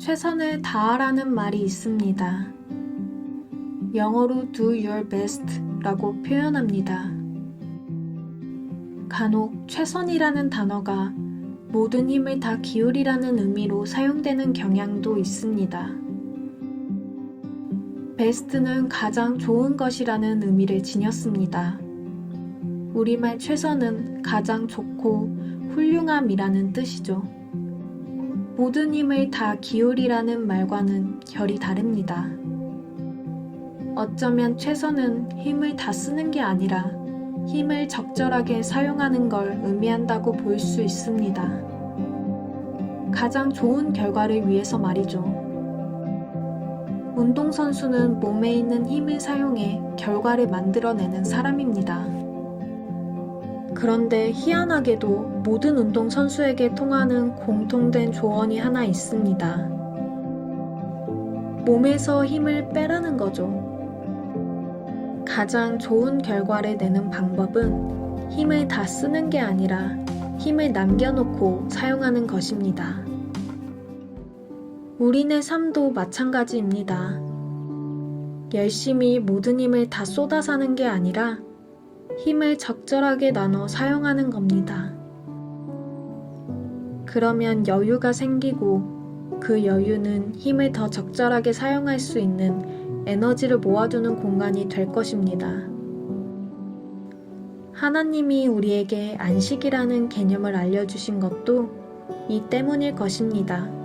최선을 다하라는 말이 있습니다. 영어로 do your best 라고 표현합니다. 간혹 최선이라는 단어가 모든 힘을 다 기울이라는 의미로 사용되는 경향도 있습니다. 베스트는 가장 좋은 것이라는 의미를 지녔습니다. 우리말 최선은 가장 좋고 훌륭함이라는 뜻이죠. 모든 힘을 다 기울이라는 말과는 결이 다릅니다. 어쩌면 최선은 힘을 다 쓰는 게 아니라 힘을 적절하게 사용하는 걸 의미한다고 볼 수 있습니다. 가장 좋은 결과를 위해서 말이죠. 운동선수는 몸에 있는 힘을 사용해 결과를 만들어내는 사람입니다. 그런데 희한하게도 모든 운동선수에게 통하는 공통된 조언이 하나 있습니다. 몸에서 힘을 빼라는 거죠. 가장 좋은 결과를 내는 방법은 힘을 다 쓰는 게 아니라 힘을 남겨놓고 사용하는 것입니다. 우리네 삶도 마찬가지입니다. 열심히 모든 힘을 다 쏟아 사는 게 아니라 힘을 적절하게 나눠 사용하는 겁니다. 그러면 여유가 생기고 그 여유는 힘을 더 적절하게 사용할 수 있는 에너지를 모아두는 공간이 될 것입니다. 하나님이 우리에게 안식이라는 개념을 알려주신 것도 이 때문일 것입니다.